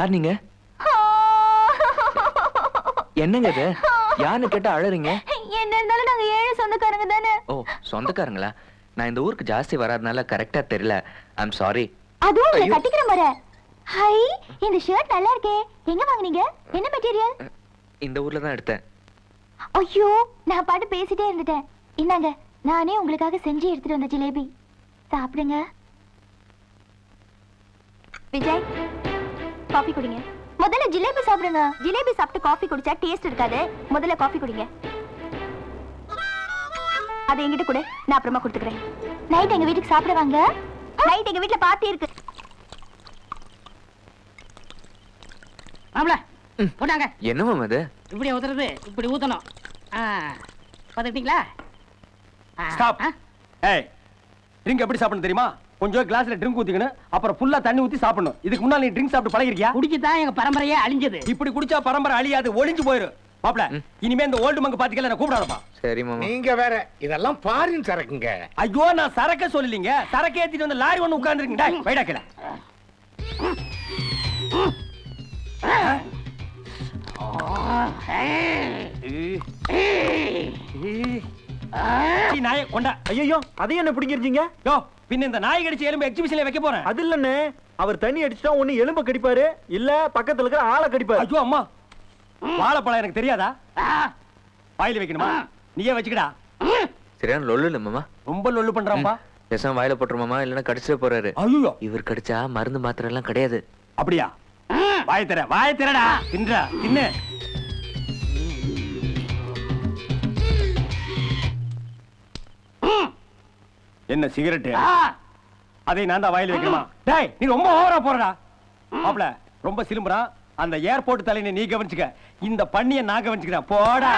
யார் நீங்க? என்னங்க இது? யாருன்னு கேட்டா அழறீங்க? என்ன இருந்தாலும் நாங்க ஏழை சொந்தக்காரங்க தானே. ஓ சொந்தக்காரங்களா? நான் இந்த ஊருக்கு ஜாஸ்தி வராதனால கரெக்டா தெரியல. ஐம் சாரி அதுவும் உங்களை. கட்டிக்கிற முறை ஹை இந்த ஷர்ட் நல்லா இருக்கே. எங்க வாங்குனீங்க? என்ன மெட்டீரியல் இந்த ஊர்ல தான் எடுத்தேன். ஐயோ நான் பாட்டு பேசிட்டே இருந்துட்டேன். இந்தாங்க நானே உங்களுக்காக செஞ்சு எடுத்துட்டு வந்த ஜிலேபி. சாப்பிடுங்க. விஜய். காஃபி குடிங்க. முதல்ல ஜிலேபி சாப்பிடுங்க. ஜிலேபி சாப்பிட்டு காஃபி குடிச்சா டேஸ்ட் இருக்காது. முதல்ல காஃபி குடிங்க. அதை என்கிட்ட கொடு. நான் அப்புறமா கொடுத்துக்கிறேன். நைட் எங்க வீட்டுக்கு சாப்பிட வாங்க. நைட் எங்க வீட்ல பார்ட்டி இருக்கு. மாப்பிள போட்டாங்க. என்னவா அது? இப்படி ஊத்துறது இப்படி ஊத்தணும் ஆ பார்த்துக்கிட்டீங்களா? ஸ்டாப் ஏய் ட்ரிங்க் எப்படி சாப்பிடணும் தெரியுமா? கொஞ்சம் கிளாஸ்ல ட்ரிங்க் ஊத்திக்கணும். அப்புறம் ஃபுல்லா தண்ணி ஊத்தி சாப்பிடணும். இதுக்கு முன்னாடி நீ ட்ரிங்க் சாப்பிட்டு பழகிருக்கியா? குடிச்சுதான் எங்க பரம்பரையே அழிஞ்சது. இப்படி குடிச்சா பரம்பரை அழியாது ஒளிஞ்சு போயிரும் மாப்ள இனிமே இந்த ஓல்டு மங்க பாத்துக்கல நான் கூப்பிடாதப்பா சரி மாமா. நீங்க வேற இதெல்லாம் ஃபாரின் சரக்குங்க. ஐயோ நான் சரக்க சொல்லலீங்க. சரக்கு ஏத்திட்டு வந்து லாரி ஒண்ணு உட்கார்ந்துருக்கீங்க டேய் வைடா கீழ. நாய கொண்டா. ஐயோ அதையும் என்ன பிடிங்கிருச்சீங்க யோ பின்ன இந்த நாய் கடிச்ச எலும்பு எக்ஸிபிஷன்ல வைக்க போறேன். அது இல்லண்ணே. அவர் தண்ணி அடிச்சுட்டா ஒண்ணு எலும்ப கடிப்பாரு. இல்ல பக்கத்துல இருக்கிற ஆளை கடிப்பாரு. ஐயோ அம்மா. வாழைப்பழம் எனக்கு தெரியாதா? வாயில வைக்கணுமா? நீயே வச்சுக்கடா. சரியான லொல்லு இல்ல மாமா. ரொம்ப லொல்லு பண்றான்ப்பா. பேசாம வாயில போட்டுரு மாமா. இல்லைன்னா கடிச்சிட போறாரு. ஐயோ. இவர் கடிச்சா மருந்து மாத்திரை எல்லாம் கிடையாது. அப்படியா? வாய தர வாய தரடா தின்றா தின்னு. என்ன சிகரெட் அதை நான் தான் வாயில வைக்கணுமா? டேய் நீ ரொம்ப ஓவரா போறடா. மாப்ள ரொம்ப சிலும்புறான். அந்த ஏர்போர்ட் தலைனை நீ கவனிச்சுக்க. இந்த பண்ணிய நான் கவனிச்சுக்கிறேன். போடா.